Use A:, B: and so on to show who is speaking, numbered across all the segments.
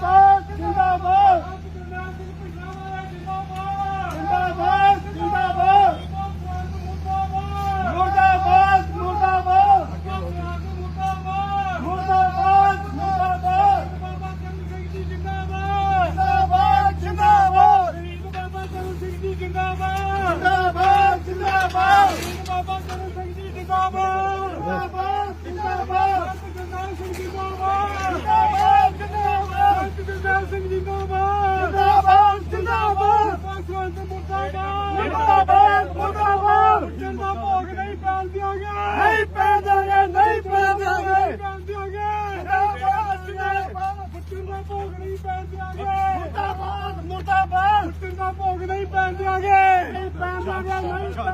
A: Abaque!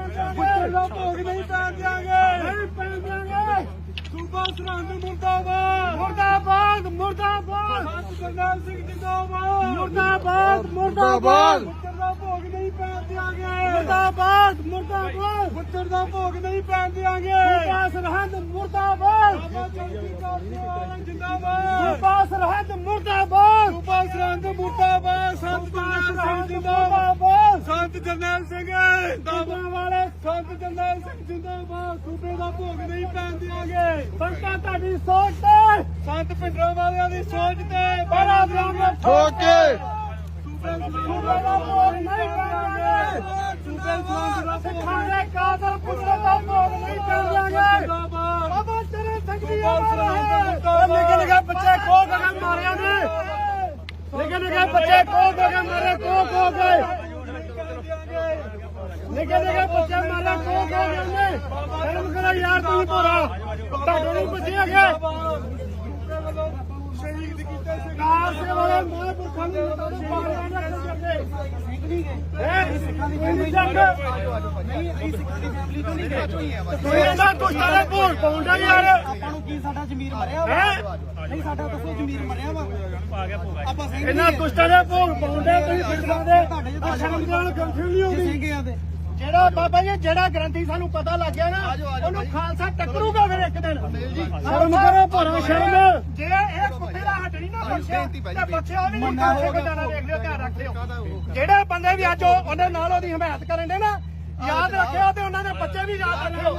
A: ਦਿਆਂਗੇ
B: ਨਹੀਂ
A: ਭੋਗ ਨਹੀਂ ਪੈਣ ਦਿਆਂਗੇ ਨਹੀਂ ਪੈਣ ਦਿਆਂਗੇ ਸੂਬਾ ਸਰਹੰਦ ਮੁਰਦਾਬਾਦ
B: ਮੁਰਦਾਬਾਦ ਮੁਰਦਾਬਾਦ
A: ਸਤ ਜਰਨੈਲ ਸਿੰਘ ਜਿੰਦਾਬਾਦ
B: ਮੁਰਦਾਬਾਦ ਮੁਰਦਾਬਾਦ
A: ਪੁੱਤਰ ਦਾ ਭੋਗ ਨਹੀਂ ਪੈਣ ਦਿਆਂਗੇ
B: ਮੁਰਦਾਬਾਦ ਮੁਰਦਾਬਾਦ
A: ਪੁੱਤਰ ਦਾ ਭੋਗ ਨਹੀਂ ਪੈਣ ਦਿਆਂਗੇ
B: ਸੂਬਾ ਸਰਹੰਦ ਮੁਰਦਾਬਾਦ
A: ਜਿੰਦਾਬਾਦ
B: ਸੂਬਾ ਸਰਹੰਦ ਮੁਰਦਾਬਾਦ
A: ਸੂਬਾ ਸਰਹੰਦ ਮੁਰਦਾਬਾਦ ਸੰਤ ਜਰਨੈਲ ਸਿੰਘ ਜਿੰਦਾਬਾਦ ਸੰਤ ਜਰਨੈਲ ਸਿੰਘ ਜਿੰਦਾਬਾਦ ਸੰਤ ਜਰਨੈਲ ਸਿੰਘ ਜਿੰਦਾਬਾਦ ਸੂਬੇ ਦਾ ਭੋਗ ਨਹੀਂ ਪੈਣ ਦਿਆਂਗੇ।
B: ਸੰਤਾਂ ਤੁਹਾਡੀ ਸੋਚ ਤੇ।
A: ਸੰਤ ਪਿੰਡਰਾਂ ਵਾਲਿਆਂ ਦੀ ਸੋਚ ਤੇ।
B: ਬੜਾ ਬਰਾਬਰ
C: ਠੋਕ ਕੇ।
A: ਸੂਬੇ
B: ਸੂਬੇ ਦਾ ਭੋਗ ਨਹੀਂ ਪੈਣਗੇ
A: ਸੂਬੇ ਸਰਹੰਦ ਦਾ ਭੋਗ
B: ਸਿੱਖਾਂ ਦੇ ਕਾਤਲ ਪੁੱਤਰ ਦਾ ਭੋਗ ਨਹੀਂ
A: ਜਿੰਦਾਬਾਦ
B: ਬਾਬਾ ਸੰਗਦੀ
A: ਸੂਬਾ ਸਰਹੰਦ
B: ਉਹ ਨਿੱਕੇ ਨਿੱਕੇ ਬੱਚੇ ਕੋ ਕੇ ਮਾਰਿਆ ਨੇ। ਨਿੱਕੇ ਨਿੱਕੇ ਬੱਚੇ ਕੋ ਕੇ ਮਾਰੇ ਕੋ। ਕੋ ਕੇ ਨਿੱਕੇ ਨਿੱਕੇ ਬੱਚੇ ਮਾਰੇ ਕੋ ਕੋ ਕੇ ਨੇ ਸ਼ਰਮ ਕਰੋ ਯਾਰ ਤੂੰ ਭੋਰਾ ਤੁਹਾਡੇ ਨੂੰ ਬੱਚੇ ਹੈਗੇ
A: ਸ਼ਹੀਦ ਕੀਤੇ ਸੀ
B: ਕਾਰ ਸੇ ਵਾਲੇ ਮਾਂ ਪੁਰਖਾਂ ਨੂੰ ਤੁਹਾਨੂੰ ਮਾਰਿਆ ਨਾ ਕਰਦੇ ਹੈ ਸਿੱਖਾਂ ਦੀ ਫੈਮਿਲੀ
D: ਨਹੀਂ ਅਸੀਂ ਸਿੱਖਾਂ ਦੀ ਫੈਮਿਲੀ ਤੋਂ ਨਹੀਂ ਗਏ
B: ਤੂੰ ਇਹਦਾ ਦੁਸ਼ਟਾਂ ਦੇ ਭੋਗ ਪਾਉਂਦਾ ਯਾਰ
D: ਆਪਾਂ ਨੂੰ ਕੀ ਸਾਡਾ ਜ਼ਮੀਰ ਮਰਿਆ ਵਾ?
B: ਹੈ
D: ਨਹੀਂ ਸਾਡਾ ਦੱਸੋ ਜ਼ਮੀਰ ਮਰਿਆ ਵਾ। ਆਪਾਂ ਸਿੰਘ
B: ਇਹਨਾਂ ਦੁਸ਼ਟਾਂ ਦੇ ਭੋਗ ਪਾਉਂਦੇ ਤੁਸੀਂ ਫਿਰਦਾ ਦੇ। ਆ ਸ਼ਰਮ ਨਾਲ ਕੰਫਿਊਜ਼ ਨਹੀਂ ਹੋਗੀ
D: ਸਿੰਘ ਆ ਤੇ
B: ਜਿਹੜਾ ਬਾਬਾ ਜੀ ਜਿਹੜਾ ਗ੍ਰੰਥੀ ਸਾਨੂੰ ਪਤਾ ਲੱਗ ਗਿਆ ਨਾ ਉਹਨੂੰ ਖਾਲਸਾ ਟੱਕਰੂਗਾ ਫਿਰ ਇੱਕ ਦਿਨ। ਸ਼ਰਮ ਕਰੋ ਭਰਾ ਸ਼ਰਮ। ਜੇ ਇਹ ਕੁੱਤੇ ਦਾ ਹੱਡ ਨਹੀਂ ਨਾ ਬਖਸ਼ਿਆ ਤੇ ਬਖਸ਼ਿਆ ਵੀ ਨਹੀਂ ਖਾਲਸੇ ਕੋ ਜਾਣਾ ਦੇਖ ਲਿਓ ਧਿਆਨ ਰੱਖਿਓ ਜਿਹੜੇ ਬੰਦੇ ਵੀ ਅੱਜ ਉਹ- ਉਹਦੇ ਨਾਲ ਉਹਦੀ ਹਮਾਇਤ ਕਰਨ ਦੇ ਨਾ ਯਾਦ ਰੱਖਿਓ ਤੇ ਉਹਨਾਂ ਦੇ ਬੱਚੇ ਵੀ ਯਾਦ ਰੱਖਿਓ।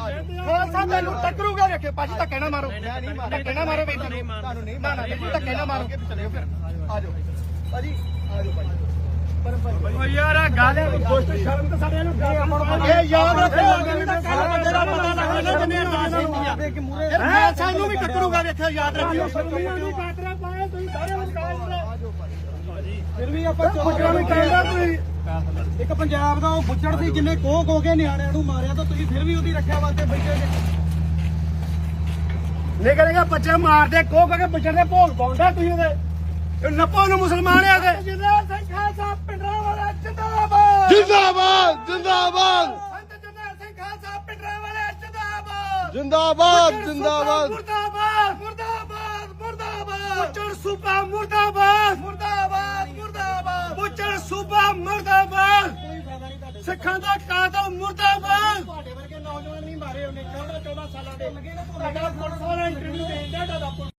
B: ਖਾਲਸਾ ਤੈਨੂੰ ਟੱਕਰੂਗਾ ਵੇਖੇ ਭਾਜੀ ਧੱਕੇ ਨਾ ਮਾਰੋ। ਧੱਕੇ ਨਾ ਮਾਰੋ ਵੀ ਤੁਹਾਨੂੰ ਨਹੀਂ ਮਾਰਨਾ ਧੱਕੇ ਨਾ ਮਾਰੋ।
D: ਚਲਿਓ ਫਿਰ। ਆ ਜਾਓ। ਭਾਜੀ ਆ ਜਾਓ ਭਾਜੀ।
B: ਓ ਯਾਰ ਆ ਗੱਲ ਸ਼ਰਮ ਤੇ ਸਾਡੇ ਨੂੰ ਕਿ ਪਤਾ ਜਿੰਨੇ
D: ਕੇ
B: ਫਿਰ ਮੈਂ ਸਾਨੂੰ ਵੀ ਟੱਕਰੂਗਾ ਵੇਖਿਓ ਯਾਦ ਰੱਖਿਓ। ਸ਼ਰਮੀਆਂ ਦੀ ਕਾਤਰਾ ਪਾਏ ਤੁਸੀਂ ਸਾਰੇ ਵਿਚਾਰ
D: ਫਿਰ ਵੀ ਆਪਾਂ
B: ਕਹਿੰਦਾ ਤੁਸੀਂ
D: ਇੱਕ ਪੰਜਾਬ ਦਾ ਉਹ ਬੁੱਚੜ ਸੀ ਕੋਹ ਕੋ ਕੇ ਨਿਆਣਿਆਂ ਨੂੰ ਮਾਰਿਆ ਤਾਂ ਤੁਸੀਂ ਫਿਰ ਵੀ ਉਹਦੀ ਰੱਖਿਆ ਵਾਸਤੇ ਬੈਠੇ ਜੇ।
B: ਬੱਚੇ ਮਾਰਦੇ ਕੋ ਕੇ ਬੱਚੇ ਦੇ ਭੋਗ ਪਾਉਂਦਾ ਤੁਸੀਂ ਉਹਦੇ। ਨੱਪੋ ਨੂੰ ਮੁਸਲਮਾਨ ਆ ਗਏ ਜਿੰਦਾਬਾਦ ਸਿੰਘ ਖਾਲਸਾ ਜਿੰਦਾਬਾਦ।
C: ਜਿੰਦਾਬਾਦ ਜਿੰਦਾਬਾਦ।
B: ਸੰਤ ਜਰਨੈਲ ਸਿੰਘ ਖਾਲਸਾ ਪਿੰਡਰਾ ਵਾਲਾ ਜਿੰਦਾਬਾਦ।
C: ਜਿੰਦਾਬਾਦ ਜਿੰਦਾਬਾਦ।
B: ਮੁਰਦਾਬਾਦ ਮੁਰਦਾਬਾਦ ਮੁਰਦਾਬਾਦ। ਮੁੱਚੜ ਸੂਬਾ ਮੁਰਦਾਬਾਦ। ਮੁਰਦਾਬਾਦ ਮੁਰਦਾਬਾਦ। ਮੁੱਚੜ ਸੂਬਾ ਮੁਰਦਾਬਾਦ।
D: ਕੋਈ ਫਾਇਦਾ ਨਹੀਂ ਤੁਹਾਡੇ
B: ਸਿੱਖਾਂ ਦਾ ਕਾਤਲ ਮੁਰਦਾਬਾਦ।
D: ਤੁਹਾਡੇ ਵਰਗੇ ਨੌਜਵਾਨ ਨਹੀਂ ਮਾਰੇ ਉਹਨੇ। 14 14 ਸਾਲਾਂ ਦੇ
B: ਤੁਹਾਡਾ ਪੁਲਿਸ ਵਾਲਾ ਇੰਟਰਵਿਊ ਦੇਣ ਦਾ ਤੁਹਾਡਾ ਪੁਲਿਸ।